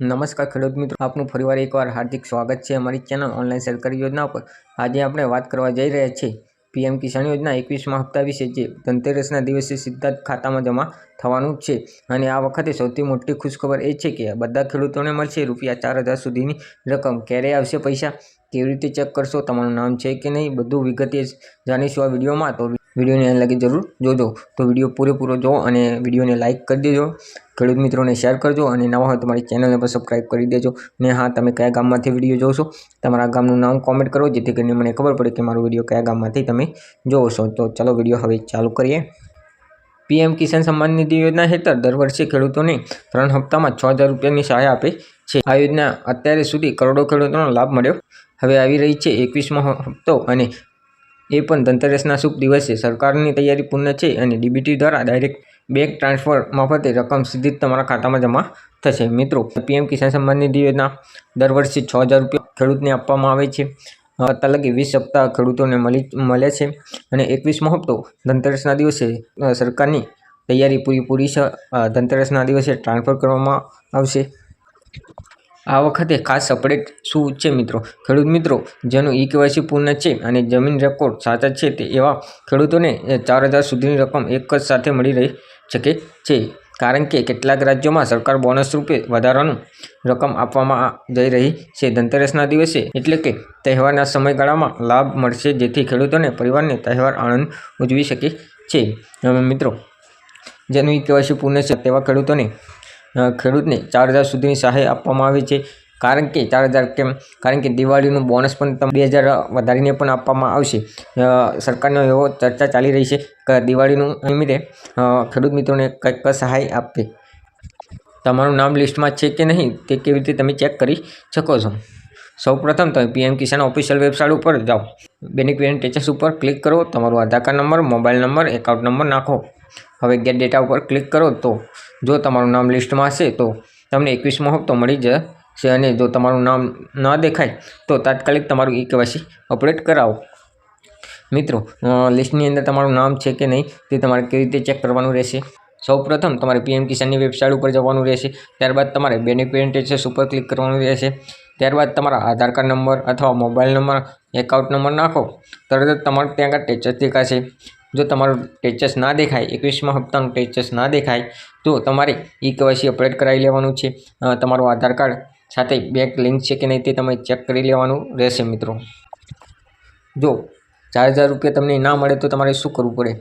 નમસ્કાર ખેડૂત મિત્રો, આપનું ફરીવાર એકવાર હાર્દિક સ્વાગત છે અમારી ચેનલ ઓનલાઈન સરકારી યોજના પર. આજે આપણે વાત કરવા જઈ રહ્યા છીએ પીએમ કિસાન યોજના એકવીસમાં હપ્તા વિશે, જે ધનતેરસના દિવસે સીધા ખાતામાં જમા થવાનું છે. અને આ વખતે સૌથી મોટી ખુશખબર એ છે કે બધા ખેડૂતોને મળશે રૂપિયા ચાર હજાર સુધીની રકમ. ક્યારે આવશે પૈસા, કેવી રીતે ચેક કરશો, તમારું નામ છે કે નહીં, બધું વિગતે જાણીશું આ વિડીયોમાં. તો વિડીયોને અહીં લગી જરૂર જોજો. તો વીડિયો પૂરેપૂરો જુઓ અને વિડીયોને લાઇક કરી દેજો. ખેડૂત મિત્રોને શેર કરજો અને નવા હોય તમારી ચેનલને પણ સબસ્ક્રાઈબ કરી દેજો. ને હા, તમે કયા ગામમાંથી વીડિયો જોશો? તમારા ગામનું નામ કોમેન્ટ કરો, જેથી કરીને મને ખબર પડે કે મારો વીડિયો કયા ગામમાંથી તમે જોવો છો તો ચાલો વીડિયો હવે ચાલુ કરીએ. પીએમ કિસાન સન્માન નિધિ યોજના હેઠળ દર વર્ષે ખેડૂતોને ત્રણ હપ્તામાં છ હજાર રૂપિયાની સહાય આપે છે. આ યોજના અત્યારે સુધી કરોડો ખેડૂતોનો લાભ મળ્યો. હવે આવી રહી છે એકવીસમો હપ્તો અને એ પણ ધનતેરસના શુભ દિવસે સરકારની તૈયારી પૂર્ણ છે અને ડીબીટી દ્વારા ડાયરેક્ટ બેંક ટ્રાન્સફર મારફતે રકમ સીધી તમારા ખાતામાં જમા થશે. મિત્રો, પીએમ કિસાન સન્માન નિધિ યોજના દર વર્ષે છ હજાર રૂપિયા ખેડૂતને આપવામાં આવે છે. અત્યાર વીસ સપ્તાહ ખેડૂતોને મળી મળે છે અને એકવીસમો હપ્તો ધનતેરસના દિવસે સરકારની તૈયારી પૂરી પૂરી છે. ધનતેરસના દિવસે ટ્રાન્સફર કરવામાં આવશે. આ વખતે ખાસ અપડેટ શું છે મિત્રો? ખેડૂત મિત્રો, જેનું ઈ કેવાયસી પૂર્ણ છે અને જમીન રેકોર્ડ સાચા છે, તે એવા ખેડૂતોને ચાર હજાર સુધીની રકમ એક જ સાથે મળી રહી શકે છે. કારણ કે કેટલાક રાજ્યોમાં સરકાર બોનસ રૂપે વધારાનું રકમ આપવામાં જઈ રહી છે. ધનતેરસના દિવસે એટલે કે તહેવારના સમયગાળામાં લાભ મળશે, જેથી ખેડૂતોને પરિવારને તહેવાર આનંદ ઉજવી શકે છે. મિત્રો, જેનું ઈ કેવાયસી પૂર્ણ છે તેવા ખેડૂતોને ખેડૂતને ચાર હજાર સુધીની સહાય આપવામાં આવે છે. કારણ કે ચાર હજાર કેમ? કારણ કે દિવાળીનું બોનસ પણ તમે બે હજાર વધારીને પણ આપવામાં આવશે. સરકારનો એવો ચર્ચા ચાલી રહી છે કે દિવાળીનું નિમિત્તે ખેડૂત મિત્રોને કંઈક સહાય આપે. તમારું નામ લિસ્ટમાં છે કે નહીં તે કેવી રીતે તમે ચેક કરી શકો છો? સૌપ્રથમ તમે પીએમ કિસાન ઓફિશિયલ વેબસાઇટ ઉપર જાઓ. બેનિફિટ ટેચસ ઉપર ક્લિક કરો. તમારો Aadhaar card number, mobile number, account number નાખો. હવે ગેટ ડેટા ઉપર ક્લિક કરો તો જો તમારું નામ લિસ્ટમાં હશે તો તમને એકવીસમો હપ્તો મળી જશે અને જો તમારું નામ ન દેખાય તો તાત્કાલિક તમારું ઈ કેવાયસી અપડેટ કરાવો. મિત્રો લિસ્ટની અંદર તમારું નામ છે કે નહીં તે તમારે કેવી રીતે ચેક કરવાનું રહેશે? સૌપ્રથમ તમારે પીએમ કિસાનની વેબસાઇટ ઉપર જવાનું રહેશે, ત્યારબાદ તમારે બેનિફિટેન્ટેશન ઉપર ક્લિક કરવાનું રહેશે, ત્યારબાદ તમારા આધાર કાર્ડ નંબર અથવા મોબાઈલ નંબર એકાઉન્ટ નંબર નાખો, તરત જ તમારે ત્યાં આગળ ટેચર દેખાશે. જો તમારું ટેચસ ના દેખાય, એકવીસમાં હપ્તાનું ટેચસ ના દેખાય, તો તમારે ઈ કેવાયસી અપડેટ કરાવી લેવાનું છે. તમારું આધાર કાર્ડ સાથે બેંક લિંક છે કે નહીં તે તમે ચેક કરી લેવાનું રહેશે મિત્રો. જો ચાર હજાર રૂપિયા તમને ના મળે તો તમારે શું કરવું પડે?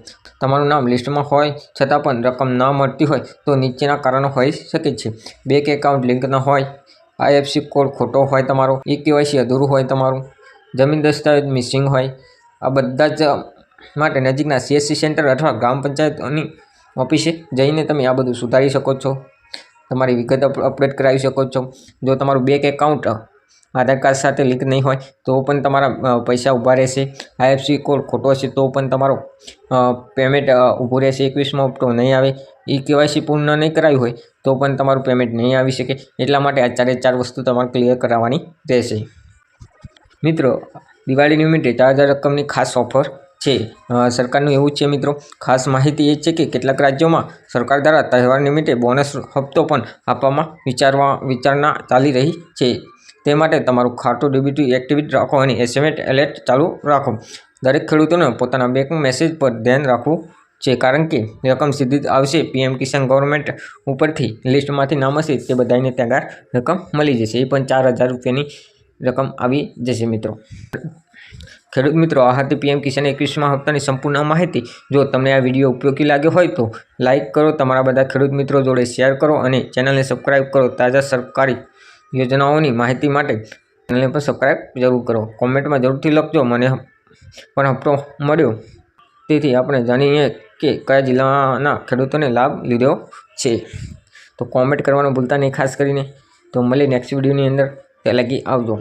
તમારું નામ લિસ્ટમાં હોય, છતાં પણ રકમ ના મળતી હોય, તો નીચેના કારણો હોઈ શકે છે. બેંક એકાઉન્ટ લિંક ન હોય આઈએફસી કોડ ખોટો હોય તમારો ઈ કેવાયસી અધૂરું હોય તમારું, જમીન દસ્તાવેજ મિસિંગ હોય, આ બધા જ માટે નજીકના સીએસસી સેન્ટર અથવા ગ્રામ પંચાયતની ઓફિસે જઈને તમે આ બધું સુધારી શકો છો. તમારી વિગત અપડેટ કરાવી શકો છો. જો તમારું બેંક એકાઉન્ટ આધાર કાર્ડ સાથે લિંક નહીં હોય, તો પણ તમારા પૈસા ઊભા રહેશે. આઈએફસી કોડ ખોટો હશે, તો પણ તમારો પેમેન્ટ ઊભું રહેશે. એકવીસમાં હપ્તો નહીં આવે એ કેવાયસી પૂર્ણ નહીં કરાવી હોય, તો પણ તમારું પેમેન્ટ નહીં આવી શકે. એટલા માટે આ ચારે ચાર વસ્તુ તમારે ક્લિયર કરાવવાની રહેશે. મિત્રો, દિવાળી નિમિત્તે ચાર હજાર રકમની ખાસ ઓફર છે. સરકારનું એવું છે મિત્રો. ખાસ માહિતી એ છે કે કેટલાક રાજ્યોમાં સરકાર દ્વારા તહેવાર નિમિત્તે બોનસ હપ્તો પણ આપવામાં વિચારવા, વિચારણા ચાલી રહી છે. તે માટે તમારું ખાતું ડીબીટી એક્ટિવિટ રાખો અને એસએમએટ એલર્ટ ચાલુ રાખો. દરેક ખેડૂતોને પોતાના બેંક મેસેજ પર ધ્યાન રાખવું છે કારણ કે રકમ સીધી આવશે. પીએમ કિસાન ગવર્મેન્ટ ઉપરથી લિસ્ટમાંથી નામ હશે તે બધાને ત્યાં રકમ મળી જશે. એ પણ ચાર હજાર રૂપિયાની રકમ આવી જશે મિત્રો. ખેડૂત મિત્રો, આ હતી પીએમ કિસાન એકવીસમાં હપ્તાની સંપૂર્ણ માહિતી. જો તમને આ વીડિયો ઉપયોગી લાગ્યો હોય તો લાઇક કરો, તમારા બધા ખેડૂત મિત્રો જોડે શેર કરો અને ચેનલને સબસ્ક્રાઈબ કરો. તાજા સરકારી યોજનાઓની માહિતી માટે ચેનલને પણ સબસ્ક્રાઈબ જરૂર કરો. કોમેન્ટમાં જરૂરથી લખજો. મને પણ હપ્તો મળ્યો. તેથી આપણે જાણીએ કે કયા જિલ્લાના ખેડૂતોને લાભ લીધો છે. તો કોમેન્ટ કરવાનું ભૂલતા નહીં, ખાસ કરીને. તો મળીએ નેક્સ્ટ વિડીયોની અંદર. ત્યાં લગી આવજો.